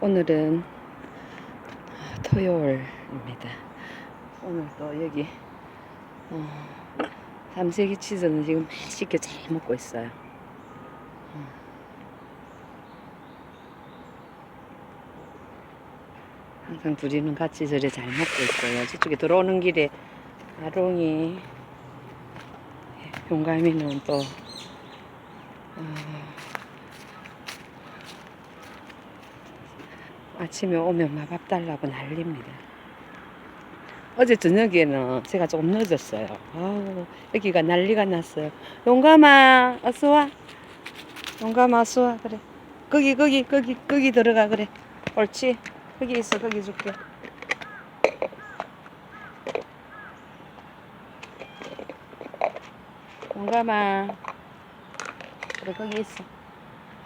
오늘은 토요일입니다. 오늘 또 여기 어, 삼색이 치즈는 지금 맛있게 잘 먹고 있어요. 음. 항상 둘이는 같이 저리 잘 먹고 있어요. 저쪽에 들어오는 길에 아롱이, 용감이는 또 어, 아침에 오면 막밥 달라고 난립니다. 어제 저녁에는 제가 조금 늦었어요. 아우, 여기가 난리가 났어요. 용감아, 어서 와. 용감아, 어서 와. 그래. 거기, 거기, 거기, 거기 들어가. 그래. 옳지. 거기 있어. 거기 줄게. 용감아. 그래, 거기 있어.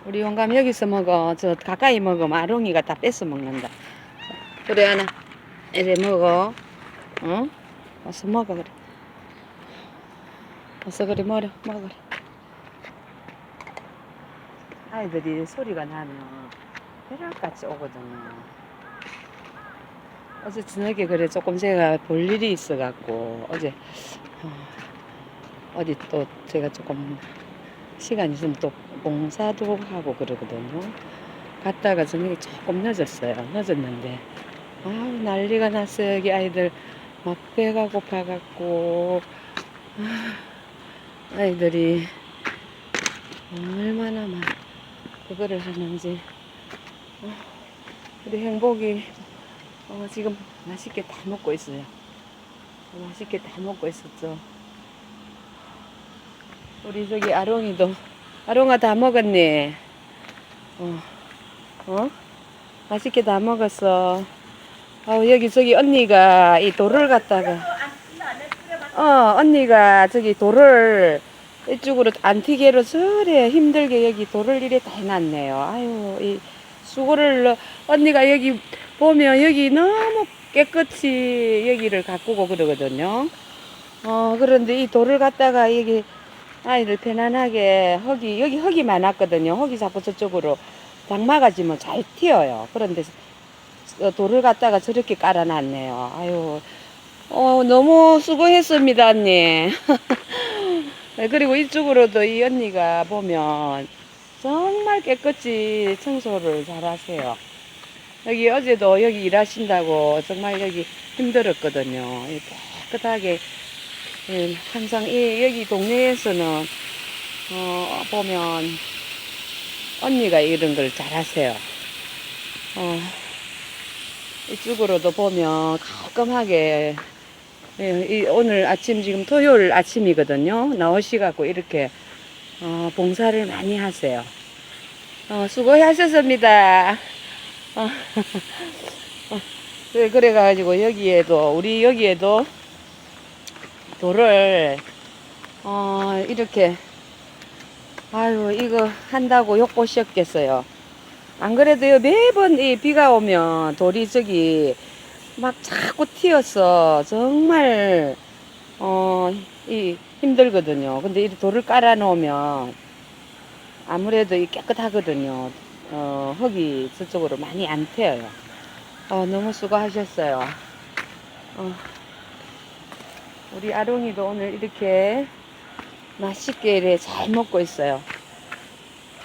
우리 용감 여기서 먹어. 저 가까이 먹으면 아롱이가 다 뺏어 먹는다. 그래 하나. 이래 먹어. 어? 어서 먹어 그래. 어서 그래 먹어 먹어 그래. 아이들이 소리가 나면 벼락같이 오거든요. 어제 저녁에 그래 조금 제가 볼 일이 있어갖고 어제 어, 어디 또 제가 조금 시간 있으면 또 봉사도 하고 그러거든요. 갔다가 저녁에 조금 늦었어요. 늦었는데 아우 난리가 났어요. 여기 아이들 막 배가 고파갖고 아, 아이들이 얼마나 막 그거를 하는지 어, 우리 행복이 어, 지금 맛있게 다 먹고 있어요. 맛있게 다 먹고 있었죠. 우리 저기 아롱이도 아롱아 다 먹었네. 어, 어? 맛있게 다 먹었어. 아 여기 저기 언니가 이 돌을 갖다가 어 언니가 저기 돌을 이쪽으로 안티게로 저래 힘들게 여기 돌을 이래 다 해놨네요. 아유 이 수고를 넣- 언니가 여기 보면 여기 너무 깨끗이 여기를 가꾸고 그러거든요. 어 그런데 이 돌을 갖다가 여기 아이들 편안하게 흙이 여기 흙이 많았거든요. 흙이 자꾸 저쪽으로 장마가 지면 잘 튀어요. 그런데 어, 돌을 갖다가 저렇게 깔아놨네요. 아유, 어, 너무 수고했습니다, 언니. 네, 그리고 이쪽으로도 이 언니가 보면 정말 깨끗이 청소를 잘 하세요. 여기 어제도 여기 일하신다고 정말 여기 힘들었거든요. 이 깨끗하게 예, 항상 이 여기 동네에서는 어, 보면 언니가 이런 걸 잘하세요. 어, 이쪽으로도 보면 깔끔하게 예, 이 오늘 아침 지금 토요일 아침이거든요. 나오시갖고 이렇게 어, 봉사를 많이 하세요. 어, 수고하셨습니다. 어, 어, 그래, 그래가지고 여기에도 우리 여기에도 돌을 어, 이렇게 아유 이거 한다고 욕보셨겠어요. 안 그래도요 매번 이 비가 오면 돌이 저기 막 자꾸 튀어서 정말 어 이 힘들거든요. 근데 이 돌을 깔아 놓으면 아무래도 이 깨끗하거든요. 어 흙이 저쪽으로 많이 안 튀어요. 어 너무 수고하셨어요. 어 우리 아롱이도 오늘 이렇게 맛있게 이래 잘 먹고 있어요.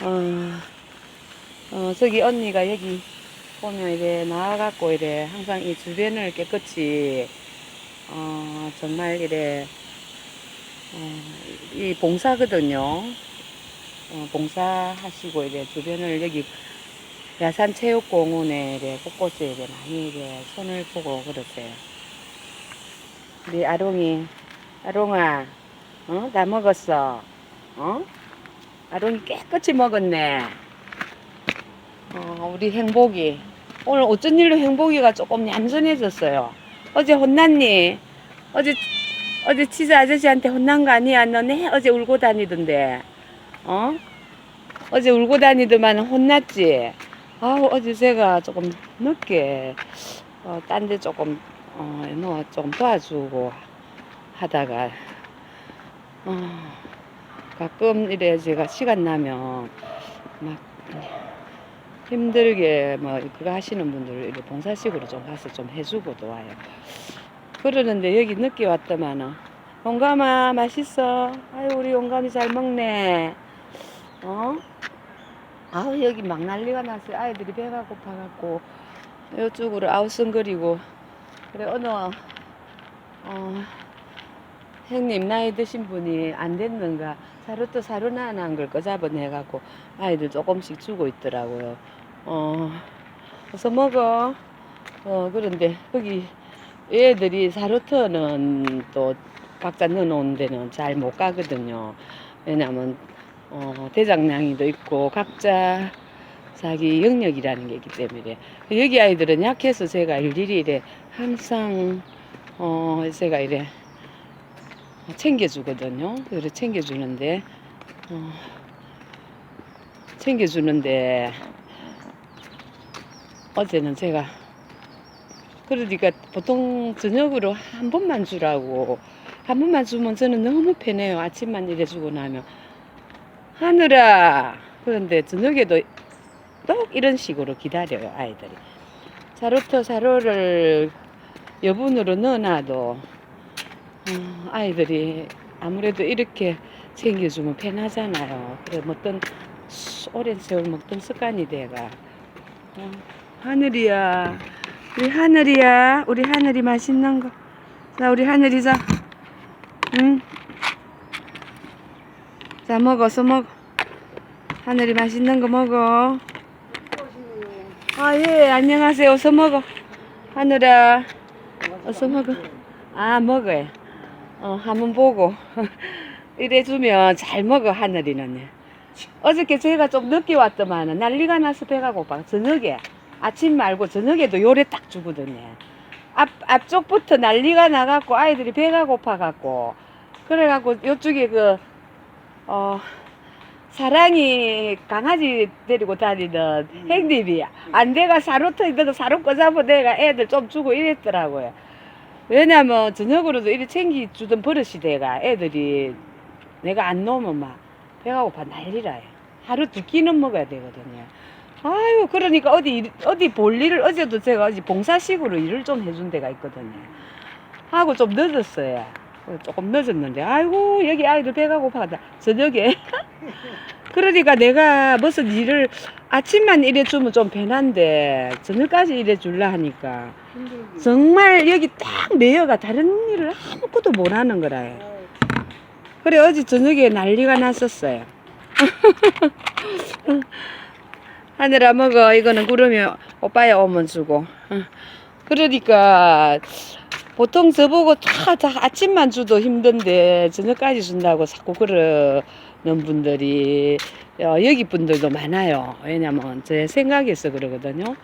어, 어, 저기 언니가 여기 보면 이래 나와갖고 이래 항상 이 주변을 깨끗이, 어, 정말 이래, 어, 이 봉사거든요. 어, 봉사하시고 이래 주변을 여기 야산체육공원에 이래 곳곳에 이래 많이 이래 손을 보고 그러세요. 우리 아롱이, 아롱아, 어? 다 먹었어. 어? 아롱이 깨끗이 먹었네. 어, 우리 행복이. 오늘 어쩐 일로 행복이가 조금 얌전해졌어요. 어제 혼났니? 어제, 어제 치즈 아저씨한테 혼난 거 아니야? 너네 어제 울고 다니던데. 어? 어제 울고 다니더만 혼났지? 아우, 어제 제가 조금 늦게, 어, 딴 데 조금, 어, 뭐, 조금 도와주고 하다가, 어, 가끔 이래 제가 시간 나면 막 힘들게 뭐 그거 하시는 분들 이렇게 봉사식으로 좀 가서 좀 해주고도 와요. 그러는데 여기 늦게 왔더만은 용감아 맛있어. 아유 우리 용감이 잘 먹네. 어? 아우 여기 막 난리가 났어요. 아이들이 배가 고파갖고 이쪽으로 아우성거리고 그래 어느 어, 형님 나이 드신 분이 안 됐는가 사료도 사료나 하나 한걸 꺼잡아내갖고 아이들 조금씩 주고 있더라고요. 어, 어서 먹어. 어, 그런데 거기 애들이 사료터는 또 각자 넣어놓은 데는 잘 못 가거든요. 왜냐면 어, 대장량이도 있고 각자 자기 영역이라는 게 있기 때문에 여기 아이들은 약해서 제가 일일이 이래 항상 어 제가 이래 챙겨주거든요. 그래 챙겨주는데 어, 챙겨주는데 어제는 제가 그러니까 보통 저녁으로 한 번만 주라고 한 번만 주면 저는 너무 편해요. 아침만 일해주고 나면 하늘아 그런데 저녁에도 꼭 이런 식으로 기다려요 아이들이. 사료터 사료를 여분으로 넣어놔도 어, 아이들이 아무래도 이렇게 챙겨주면 편하잖아요. 그래 수- 오랜 세월 먹던 습관이 돼가. 어, 하늘이야. 우리 하늘이야. 우리 하늘이 맛있는 거자 우리 하늘이 자. 응? 자 먹어서 먹어. 하늘이 맛있는 거 먹어 아 예 안녕하세요. 어서 먹어. 하늘아 어서 먹어. 아 먹어요 어 한번 보고. 이래주면 잘 먹어 하늘이는. 어저께 제가 좀 늦게 왔더만 난리가 나서 배가 고파 저녁에 아침 말고 저녁에도 요래 딱 주거든요. 앞, 앞쪽부터 난리가 나갖고 아이들이 배가 고파갖고. 그래갖고 요쪽에 그 어, 사랑이 강아지 데리고 다니는 행님이 안 돼가 사료터 있는 사료 꺼잡아 내가 애들 좀 주고 이랬더라고요. 왜냐면 저녁으로도 이리 챙기주던 버릇이 돼가 애들이 내가 안 놓으면 막 배가 고파 난리라요. 하루 두 끼는 먹어야 되거든요. 아유 그러니까 어디 일- 어디 볼 일을 어제도 제가 어제 봉사식으로 일을 좀 해준 데가 있거든요. 하고 좀 늦었어요. 어, 조금 늦었는데. 아이고 여기 아이들 배가 고파다. 저녁에. 그러니까 내가 무슨 일을 아침만 일해주면 좀 편한데 저녁까지 일해줄라 하니까 정말 여기 딱 내여가 다른 일을 아무것도 못 하는 거라요. 그래 어제 저녁에 난리가 났었어요. 하늘아 먹어. 이거는 그러면 오빠야 오면 주고. 어. 그러니까 보통 저보고 다, 다 아침만 줘도 힘든데 저녁까지 준다고 자꾸 그러는 분들이 어, 여기 분들도 많아요. 왜냐면 제 생각에서 그러거든요.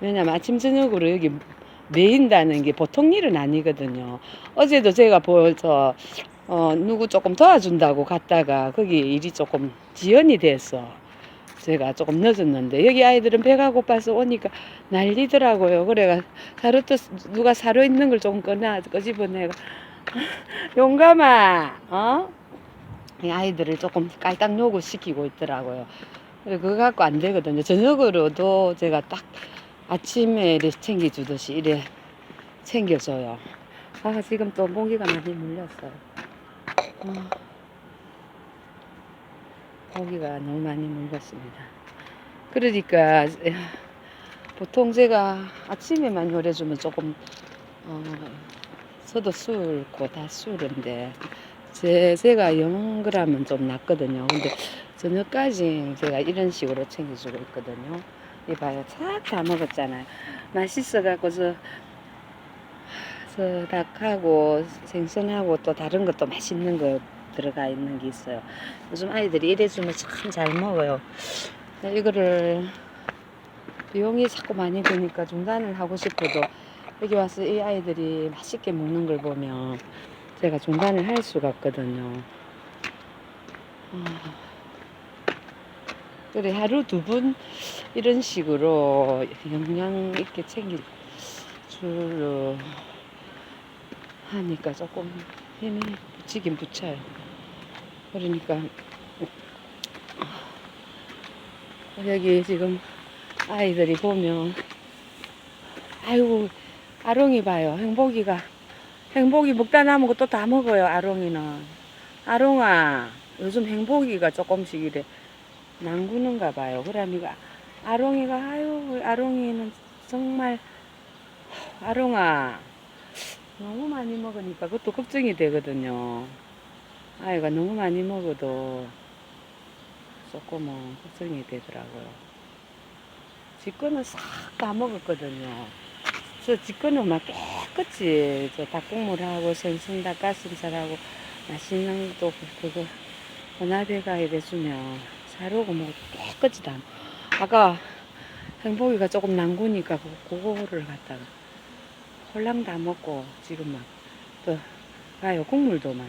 왜냐면 아침 저녁으로 여기 매인다는 게 보통 일은 아니거든요. 어제도 제가 보여서 어, 누구 조금 도와준다고 갔다가 거기 일이 조금 지연이 돼서 제가 조금 늦었는데 여기 아이들은 배가 고파서 오니까 난리더라고요. 그래가 사료도 누가 사료 있는 걸좀 꺼내 꺼집어내가 용감아 어? 이 아이들을 조금 깔딱 요구 시키고 있더라고요. 그거 갖고 안 되거든요. 저녁으로도 제가 딱 아침에 이렇게 챙겨주듯이 이래 챙겨줘요. 아 지금 또 모기가 많이 물렸어요. 어. 모기가 너무 많이 물렸습니다. 그러니까 에, 보통 제가 아침에만 요래주면 조금 어, 저도 술고 다 술인데 제, 제가 영그람은좀 낫거든요. 근데 저녁까지 제가 이런 식으로 챙겨주고 있거든요. 이봐요. 싹다 먹었잖아요. 맛있어갖고 저, 저 닭하고 생선하고 또 다른 것도 맛있는 거 들어가 있는 게 있어요. 요즘 아이들이 이래주면 참 잘 먹어요. 이거를 비용이 자꾸 많이 드니까 중단을 하고 싶어도 여기 와서 이 아이들이 맛있게 먹는 걸 보면 제가 중단을 할 수가 없거든요. 아, 그래 하루 두분 이런 식으로 영양 있게 챙길 줄 하니까 조금 힘이 붙이긴 붙여요. 그러니까. 여기 지금 아이들이 보면 아이고 아롱이 봐요. 행복이가. 행복이 먹다 남은 거또다 먹어요 아롱이는. 아롱아 요즘 행복이가 조금씩 이래 난구는가 봐요. 그러니까 아롱이가 아유 아롱이는 정말 아롱아 너무 많이 먹으니까 그것도 걱정이 되거든요 아이가 너무 많이 먹어도 조금은 걱정이 되더라고요. 지 거는 싹 다 먹었거든요. 저 지거는 막 깨끗이 저 닭국물하고 생선 닭가슴살하고 맛있는 또 그- 그거 원화배가 이래주면 사료고 뭐 깨끗이 다. 아까 행복이가 조금 난구니까 그- 그거를 갖다가 홀랑 다 먹고 지금 막또 봐요 국물도 막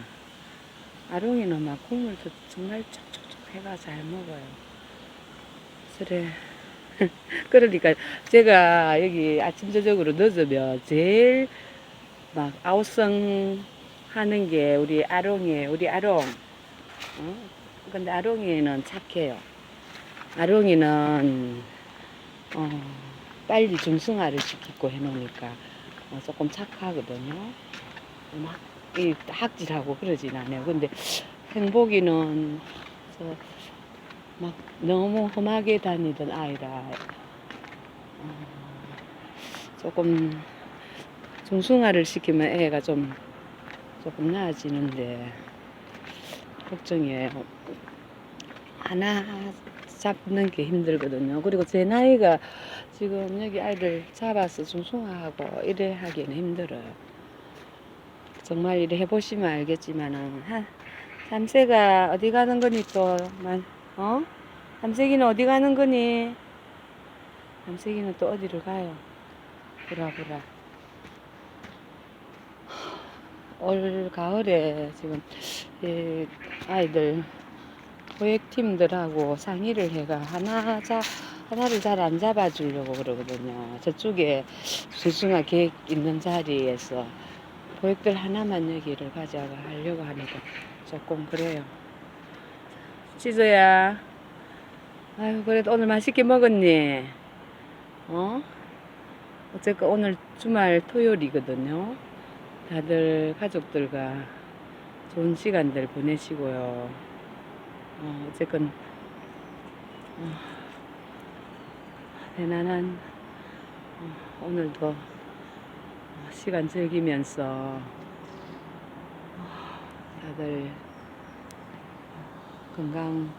아롱이는 막 국물도 정말 촉촉촉 해가 잘 먹어요 그래 그러니까 제가 여기 아침 저녁으로 늦으면 제일 막 아우성 하는 게 우리 아롱이에요. 우리 아롱. 어? 근데 아롱이는 착해요. 아롱이는 어, 빨리 중성화를 시키고 해놓으니까 어, 조금 착하거든요. 막 이 학질하고 그러진 않아요. 근데 행복이는 저막 너무 험하게 다니던 아이라 어, 조금 중성화를 시키면 애가 좀 조금 나아지는데 걱정이에요. 하나 잡는 게 힘들거든요. 그리고 제 나이가 지금 여기 아이들 잡아서 중성화하고 이래 하기는 힘들어요. 정말 이래 해보시면 알겠지만은 한 삼세가 어디 가는 거니 또 만, 어? 삼색이는 어디 가는 거니? 삼색이는 또 어디를 가요? 보라보라. 올 가을에 지금 이 아이들 보액팀들하고 상의를 해가 하나 자 하나를 잘 안 잡아주려고 그러거든요. 저쪽에 수승화 계획 있는 자리에서 보액들 하나만 여기를 가져가 하려고 하니까 조금 그래요. 지조야. 아유, 그래도 오늘 맛있게 먹었니? 어? 어쨌건 오늘 주말 토요일이거든요. 다들 가족들과 좋은 시간들 보내시고요. 어, 어쨌건, 어, 편안한, 어, 오늘도 어, 시간 즐기면서, 어, 다들 건강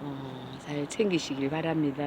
어, 잘 챙기시길 바랍니다.